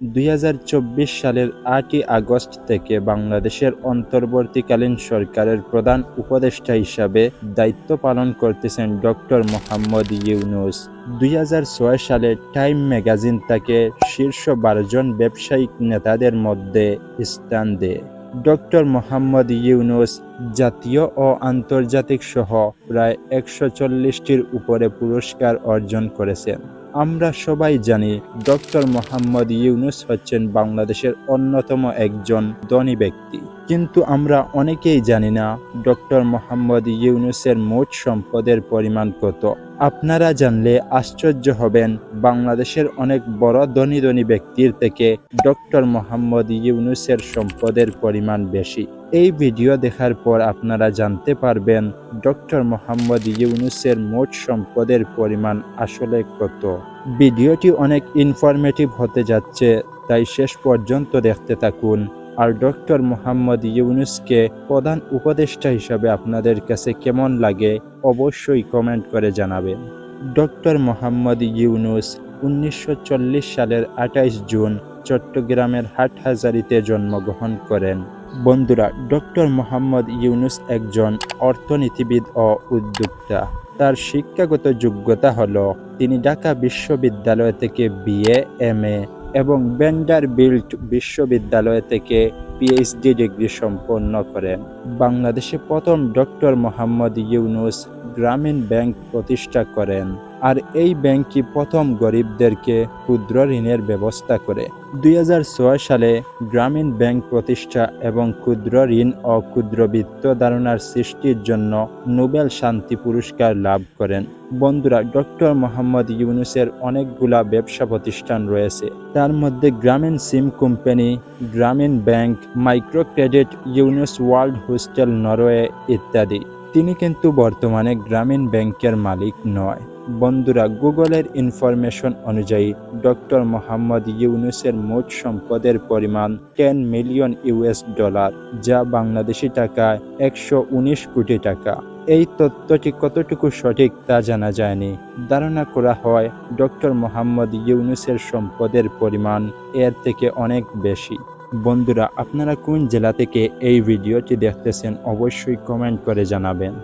দুই হাজার চব্বিশ সালের আটই আগস্ট থেকে বাংলাদেশের অন্তর্বর্তীকালীন সরকারের প্রধান উপদেষ্টা হিসাবে দায়িত্ব পালন করতেছেন ডক্টর মোহাম্মদ ইউনুস। দুই সালে টাইম ম্যাগাজিন তাকে শীর্ষ বারো জন ব্যবসায়িক নেতাদের মধ্যে স্থান দেয়। ডক্টর মোহাম্মদ ইউনুস জাতীয় ও আন্তর্জাতিক সহ প্রায় একশো চল্লিশটির উপরে পুরস্কার অর্জন করেছেন। আমরা সবাই জানি ডক্টর মোহাম্মদ ইউনুস হচ্ছেন বাংলাদেশের অন্যতম একজন ধনী ব্যক্তি। কিন্তু আমরা অনেকেই জানি না ডক্টর মোহাম্মদ ইউনুসের মোট সম্পদের পরিমাণ কত। আপনারা জানলে আশ্চর্য হবেন, বাংলাদেশের অনেক বড় ধনী ধনী ব্যক্তির থেকে ডক্টর মোহাম্মদ ইউনুসের সম্পদের পরিমাণ বেশি। এই ভিডিও দেখার পর আপনারা জানতে পারবেন, ডক্টর মোহাম্মদ ইউনুসের মোট সম্পদের পরিমাণ আসলে কত। ভিডিওটি অনেক ইনফরমেটিভ হতে যাচ্ছে, তাই শেষ পর্যন্ত দেখতে থাকুন। আর ডক্টর মোহাম্মদ ইউনুসকে প্রধান উপদেষ্টা হিসাবে আপনাদের কাছে কেমন লাগে অবশ্যই কমেন্ট করে জানাবেন। ডক্টর মোহাম্মদ ইউনুস উনিশশো চল্লিশ সালের আঠাইশ জুন চট্টগ্রামের হাটহাজারিতে জন্মগ্রহণ করেন। বন্ধুরা, ডক্টর মোহাম্মদ ইউনুস একজন অর্থনীতিবিদ ও উদ্যোক্তা। তার শিক্ষাগত যোগ্যতা হল তিনি ঢাকা বিশ্ববিদ্যালয় থেকে বিএ, এম এবং বেন্ডার বিল্ট বিশ্ববিদ্যালয় থেকে পিএইচডি ডিগ্রি সম্পন্ন করেন। বাংলাদেশে প্রথম ডক্টর মোহাম্মদ ইউনুস গ্রামীণ ব্যাংক প্রতিষ্ঠা করেন। আর এই ব্যাংকই প্রথম গরিবদেরকে ক্ষুদ্র ঋণের ব্যবস্থা করে। দুই হাজার ছয় সালে গ্রামীণ ব্যাংক প্রতিষ্ঠা এবং ক্ষুদ্র ঋণ ও ক্ষুদ্রবিত্ত ধারণার সৃষ্টির জন্য নোবেল শান্তি পুরস্কার লাভ করেন। বন্ধুরা, ডক্টর মোহাম্মদ ইউনুসের অনেকগুলা ব্যবসা প্রতিষ্ঠান রয়েছে। তার মধ্যে Grameen sim company, Grameen bank micro credit Yunus world hostel, Norway ইত্যাদি। তিনি কিন্তু বর্তমানে গ্রামীণ ব্যাংকের মালিক নয়। বন্ধুরা গুগলের ইনফরমেশন অনুযায়ী ডক্টর মোহাম্মদ ইউনুসের মোট সম্পদের পরিমাণ টেন মিলিয়ন ইউএস ডলার যা বাংলাদেশি টাকায় একশো উনিশ কোটি টাকা। এই তথ্যটি কতটুকু সঠিক তা জানা যায়নি। ধারণা করা হয়, ডক্টর মোহাম্মদ ইউনুসের সম্পদের পরিমাণ এর থেকে অনেক বেশি। বন্ধুরা, আপনারা কোন জেলা থেকে এই ভিডিওটি দেখতেছেন, অবশ্যই কমেন্ট করে জানাবেন।